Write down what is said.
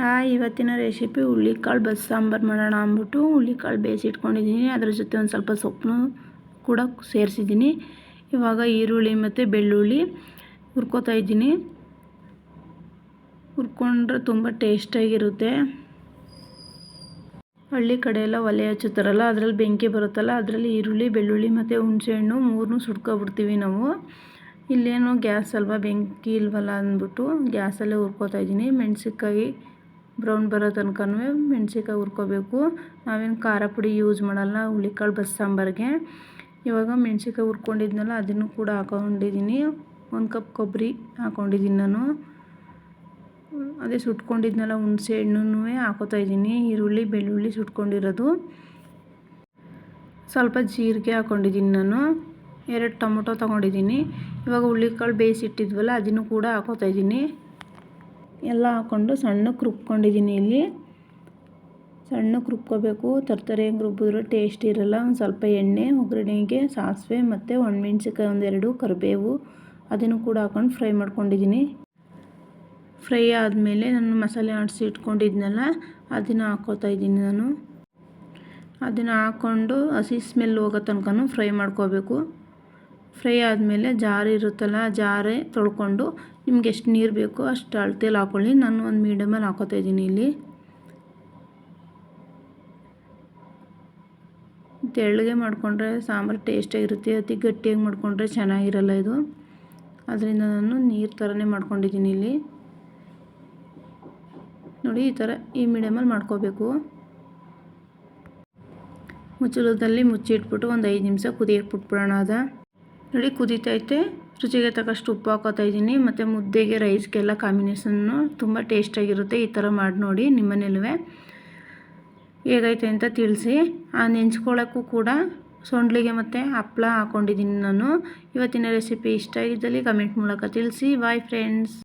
ಆ, ಇವತ್ತಿನ recipe ಹುಳ್ಳಿಕಾಳು bus sambar ಮಾಡೋಣ ಅಂದ್ಬಿಟ್ಟು ಹುಳ್ಳಿಕಾಳು ಬೇಯಿಸಿಟ್ಕೊಂಡಿದ್ದೀನಿ. ಅದ್ರ ಜೊತೆ ಒಂದು ಸ್ವಲ್ಪ ಸೊಪ್ಪು ಕೂಡ ಸೇರಿಸಿದ್ದೀನಿ. ಇವಾಗ ಈರುಳ್ಳಿ ಮತ್ತು ಬೆಳ್ಳುಳ್ಳಿ ಹುರ್ಕೋತಾ ಇದ್ದೀನಿ. ಹುರ್ಕೊಂಡ್ರೆ ತುಂಬ ಟೇಸ್ಟಾಗಿರುತ್ತೆ ಹಳ್ಳಿ ಕಡೆಯೆಲ್ಲ ಒಲೆ ಹಚ್ಚುತ್ತಾರಲ್ಲ, ಅದರಲ್ಲಿ ಬೆಂಕಿ ಬರುತ್ತಲ್ಲ, ಅದರಲ್ಲಿ ಈರುಳ್ಳಿ, ಬೆಳ್ಳುಳ್ಳಿ ಮತ್ತು ಹುಣಸೆಹಣ್ಣು ಮೂರನ್ನೂ ಸುಡ್ಕೊಬಿಡ್ತೀವಿ ನಾವು. ಇಲ್ಲೇನು ಗ್ಯಾಸ್ ಅಲ್ವಾ, ಬೆಂಕಿ ಇಲ್ವಲ್ಲ ಅಂದ್ಬಿಟ್ಟು ಗ್ಯಾಸಲ್ಲೇ ಹುರ್ಕೋತಾ ಇದ್ದೀನಿ. ಮೆಣಸಿನ್ಕಾಯಿ ಬ್ರೌನ್ ಬರೋ ತನಕ ಮೆಣ್ಸಿಕಾಯಿ ಹುರ್ಕೋಬೇಕು. ನಾವೇನು ಖಾರ ಪುಡಿ ಯೂಸ್ ಮಾಡಲ್ಲ, ಹುಳಿಕಾಳು ಬಸ್ ಸಾಂಬಾರಿಗೆ ಇವಾಗ ಮೆಣ್ಸಿಕಾಯಿ ಹುರ್ಕೊಂಡಿದ್ನಲ್ಲ, ಅದನ್ನು ಕೂಡ ಹಾಕೊಂಡಿದ್ದೀನಿ. ಒಂದು ಕಪ್ ಕೊಬ್ಬರಿ ಹಾಕೊಂಡಿದ್ದೀನಿ ನಾನು. ಅದೇ ಸುಟ್ಕೊಂಡಿದ್ನಲ್ಲ, ಹುಣಸೆ ಹಣ್ಣು ಹಾಕೋತಾ ಇದ್ದೀನಿ. ಈರುಳ್ಳಿ, ಬೆಳ್ಳುಳ್ಳಿ ಸುಟ್ಕೊಂಡಿರೋದು. ಸ್ವಲ್ಪ ಜೀರಿಗೆ ಹಾಕ್ಕೊಂಡಿದ್ದೀನಿ ನಾನು. ಎರಡು ಟೊಮೊಟೊ ತೊಗೊಂಡಿದ್ದೀನಿ. ಇವಾಗ ಹುಳ್ಳಿಕಾಳು ಬೇಯಿಸಿಟ್ಟಿದ್ವಲ್ಲ, ಅದನ್ನು ಕೂಡ ಹಾಕೋತಾ ಇದ್ದೀನಿ. ಎಲ್ಲ ಹಾಕ್ಕೊಂಡು ಸಣ್ಣಕ್ಕೆ ರುಬ್ಕೊಂಡಿದ್ದೀನಿ ಇಲ್ಲಿ. ಸಣ್ಣಕ್ಕೆ ರುಬ್ಕೋಬೇಕು. ತರ್ತರೆ ಹೆಂಗೆ ರುಬ್ಬಿದ್ರೆ ಟೇಸ್ಟ್ ಇರಲ್ಲ. ಒಂದು ಸ್ವಲ್ಪ ಎಣ್ಣೆ, ಒಗ್ಗರಣೆಗೆ, ಸಾಸಿವೆ ಮತ್ತು ಒಣಮೆಣ್ಸಿಕಾಯಿ ಒಂದೆರಡು, ಕರಿಬೇವು ಅದನ್ನು ಕೂಡ ಹಾಕೊಂಡು ಫ್ರೈ ಮಾಡ್ಕೊಂಡಿದ್ದೀನಿ. ಫ್ರೈ ಆದಮೇಲೆ ನಾನು ಮಸಾಲೆ ಆಡಿಸಿ ಇಟ್ಕೊಂಡಿದ್ನಲ್ಲ, ಅದನ್ನು ಹಾಕೋತಾ ಇದ್ದೀನಿ ನಾನು. ಅದನ್ನು ಹಾಕ್ಕೊಂಡು ಹಸಿ ಸ್ಮೆಲ್ ಹೋಗೋ ತನಕ ಫ್ರೈ ಮಾಡ್ಕೋಬೇಕು. ಫ್ರೈ ಆದಮೇಲೆ ಜಾರಿ ಇರುತ್ತಲ್ಲ ಜಾರೇ ತೊಳ್ಕೊಂಡು ನಿಮ್ಗೆ ಎಷ್ಟು ನೀರು ಬೇಕೋ ಅಷ್ಟು ಅಳತೆಯಲ್ಲಿ ಹಾಕ್ಕೊಳ್ಳಿ ನಾನು ಒಂದು ಮೀಡಿಯಮಲ್ಲಿ ಹಾಕೋತಾ ಇದ್ದೀನಿ ಇಲ್ಲಿ. ತೆಳ್ಳಗೆ ಮಾಡಿಕೊಂಡ್ರೆ ಸಾಂಬಾರು ಟೇಸ್ಟಾಗಿರುತ್ತೆ ಅತಿ ಗಟ್ಟಿಯಾಗಿ ಮಾಡಿಕೊಂಡ್ರೆ ಚೆನ್ನಾಗಿರಲ್ಲ ಇದು. ಅದರಿಂದ ನಾನು ನೀರು ಥರನೇ ಮಾಡ್ಕೊಂಡಿದ್ದೀನಿ ಇಲ್ಲಿ. ನೋಡಿ, ಈ ಥರ ಈ ಮೀಡಿಯಮಲ್ಲಿ ಮಾಡ್ಕೋಬೇಕು. ಮುಚ್ಚಲದಲ್ಲಿ ಮುಚ್ಚಿಟ್ಬಿಟ್ಟು ಒಂದು ಐದು ನಿಮಿಷ ಕುದಿಯಕ್ಕೆ ಬಿಟ್ಬಿಡೋಣ ಅದ. ನೋಡಿ ಕುದೀತೈತೆ ರುಚಿಗೆ ತಕ್ಕಷ್ಟು ಉಪ್ಪು ಹಾಕೋತಾ ಇದ್ದೀನಿ. ಮತ್ತು ಮುದ್ದೆಗೆ ರೈಸ್ಗೆಲ್ಲ ಕಾಂಬಿನೇಷನ್ನು ತುಂಬ ಟೇಸ್ಟಾಗಿರುತ್ತೆ ಈ ಥರ ಮಾಡಿ ನೋಡಿ ನಿಮ್ಮನೇಲೂ ಹೇಗೈತೆ ಅಂತ ತಿಳಿಸಿ. ಆ ನೆಂಚ್ಕೊಳ್ಳೋಕ್ಕೂ ಕೂಡ ಸೊಂಡ್ಲಿಗೆ ಮತ್ತು ಹಪ್ಪಳ ಹಾಕ್ಕೊಂಡಿದ್ದೀನಿ ನಾನು. ಇವತ್ತಿನ ರೆಸಿಪಿ ಇಷ್ಟ ಆಗಿದ್ದಲ್ಲಿ ಕಮೆಂಟ್ ಮೂಲಕ ತಿಳಿಸಿ. Bye friends